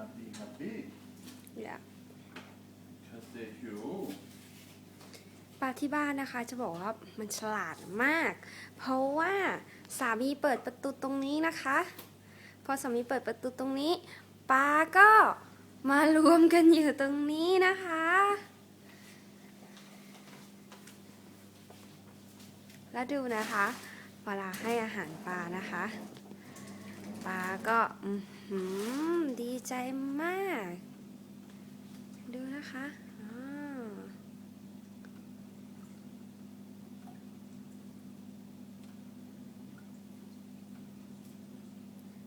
happy, happy. อย่า Because they're huge. ปลาที่บ้านนะคะจะบอกว่ามันฉลาดมาก เพราะว่าสามีเปิดประตูตรงนี้นะคะ พอสามีเปิดประตูตรงนี้ปลาก็มารวมกันอยู่ตรงนี้นะคะ แล้วดูนะคะเวลาให้อาหารปลานะคะปลาก็อื้อหือดี ใจมาก ดูนะคะ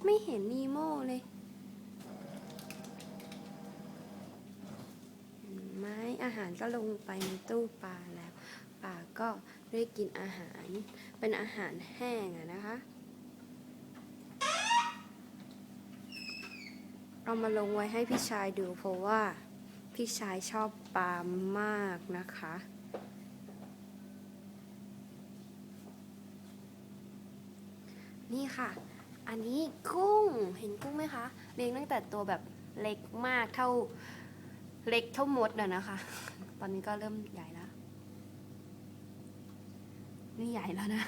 ไม่เห็นนีโม่เลยไม้อาหารก็ลงไปในตู้ปลาแล้ว ปลาก็ได้กินอาหาร เป็นอาหารแห้งอะนะคะ เอามาลงไว้ให้พี่ชายดูเพราะว่าพี่ชายชอบปลามากนะคะ นี่ค่ะ อันนี้กุ้งเห็นกุ้งไหมคะเลี้ยงตั้งแต่ตัวแบบเล็กมากเท่าเล็กเท่ามดอะนะคะ ตอนนี้ก็เริ่มใหญ่แล้ว นี่ใหญ่แล้วนะ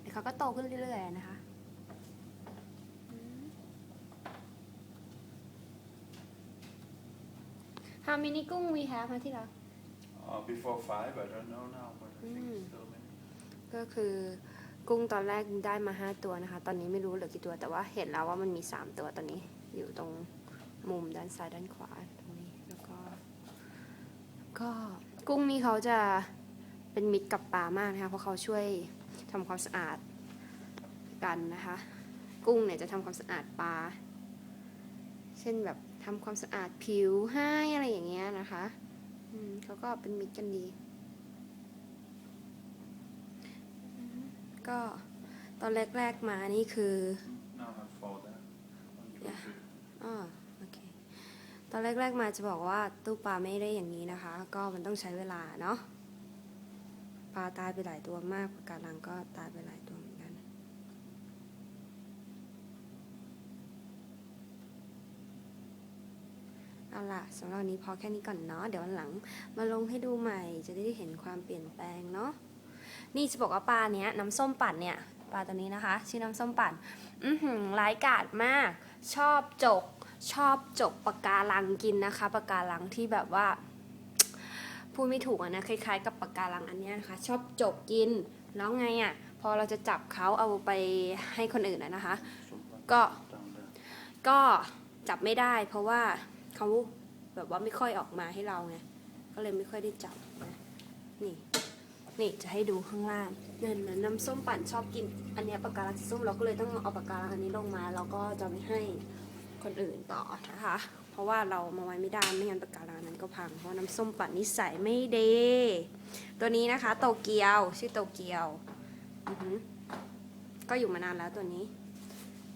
เดี๋ยวเขาก็โตขึ้นเรื่อยๆนะคะอืม How many กุ้ง we have มาที่รัก Uh, before five, I don't know now, but I think Mm. it's still many. ก็คือกุ้งตอนแรกได้มาห้าตัวนะคะ ตอนนี้ไม่รู้เหลือกี่ตัว แต่ว่าเห็นแล้วว่ามันมีสามตัวตอนนี้ อยู่ตรงมุมด้านซ้ายด้านขวาตรงนี้ แล้วก็ ก็กุ้งนี่เขาจะเป็นมิตรกับปลามากนะคะ เพราะเขาช่วยทำความสะอาดกันนะคะ กุ้งเนี่ยจะทำความสะอาดปลาเช่นแบบทำความสะอาดผิวให้อะไรอย่างเงี้ยนะคะอืมเขาก็เป็นมิตรกันดี ก็ตอนแรกๆมานี่คือ Now I have four there. One, two, Yeah. three. อ๋อโอเคตอนแรกๆมาจะบอกว่าตู้ปลาไม่ได้อย่างนี้นะคะ ก็มันต้องใช้เวลาเนาะปลาตายไปหลายตัวมากปะการังก็ตายไปหลายตัว เอาล่ะสำหรับวันนี้พอแค่นี้ก่อนเนาะเดี๋ยววันหลังมาลงให้ดูใหม่จะได้เห็นความเปลี่ยนแปลงเนาะนี่จะบอกว่าปลาเนี้ยน้ำส้มปั่นเนี่ยปลาตัวนี้นะคะ ชื่อน้ำส้มปั่น อือหือร้ายกาจมาก ชอบจก ชอบจกปากการังกินนะคะปากการังที่แบบว่า พูดไม่ถูกอะนะคล้ายๆ กับปากการังอันนี้นะคะ ชอบจกกินแล้วไงอะพอเราจะจับเขาเอาไปให้คนอื่นอะนะคะ ก็ก็จับไม่ได้เพราะว่า เขาแบบว่าไม่ค่อยออกมาให้เราไงก็เลยไม่ค่อยได้จับนะนี่นี่จะให้ดูข้างล่างนั่นนะน้ำส้มปั่นชอบกิน อันนี้ปากการังส้มเราก็เลยต้องเอาปากการังอันนี้ลงมาเราก็จะไม่ให้คนอื่นต่อนะคะ เพราะว่าเรามาไว้ไม่ได้ไม่งั้นปากการังนั้นก็พังเพราะน้ำส้มปั่นนิสัยไม่ดีตัวนี้นะคะโตเกียวชื่อโตเกียวก็อยู่มานานแล้วตัวนี้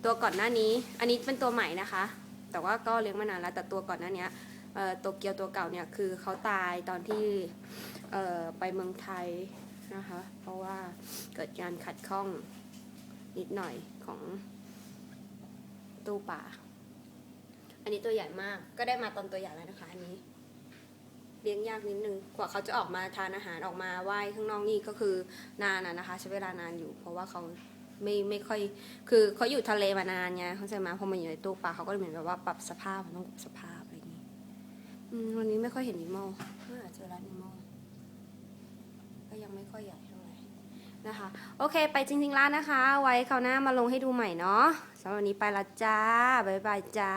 ตัวก่อนหน้านี้ อันนี้เป็นตัวใหม่นะคะ แต่ว่าก็เลี้ยงมานานแล้วแต่ตัวก่อนหน้านี้ยเอ่อโตเกียวตัวเก่าเนี่ยคือเขาตายตอนที่ไปเมืองไทยนะคะ เพราะว่าเกิดการขัดข้องนิดหน่อยของตู้ป่า อันนี้ตัวใหญ่มาก ก็ได้มาตอนตัวใหญ่แล้วนะคะ อันนี้ เลี้ยงยากนิดนึง กว่าเขาจะออกมาทานอาหารออกมาว่ายข้างนอกนี่ก็คือนานนะนะคะ ใช้เวลานานอยู่ เพราะว่าเขา ไม่ไม่ค่อย คือเขาอยู่ทะเลมานานไงเขาใจไหมพอมาอยู่ในตู้ปลาเขาก็เหมือนแบบว่าปรับสภาพมันต้องปรับสภาพอะไรอย่างนี้วันนี้ไม่ค่อยเห็นนิโมเมื่อเจอร้านนิโมก็ยังไม่ค่อยใหญ่เท่าไหร่นะคะ โอเค ไปจริงๆร้านนะคะ ไว้คราวหน้ามาลงให้ดูใหม่เนาะสำหรับวันนี้ไปละจ้าบ๊ายบายจ้า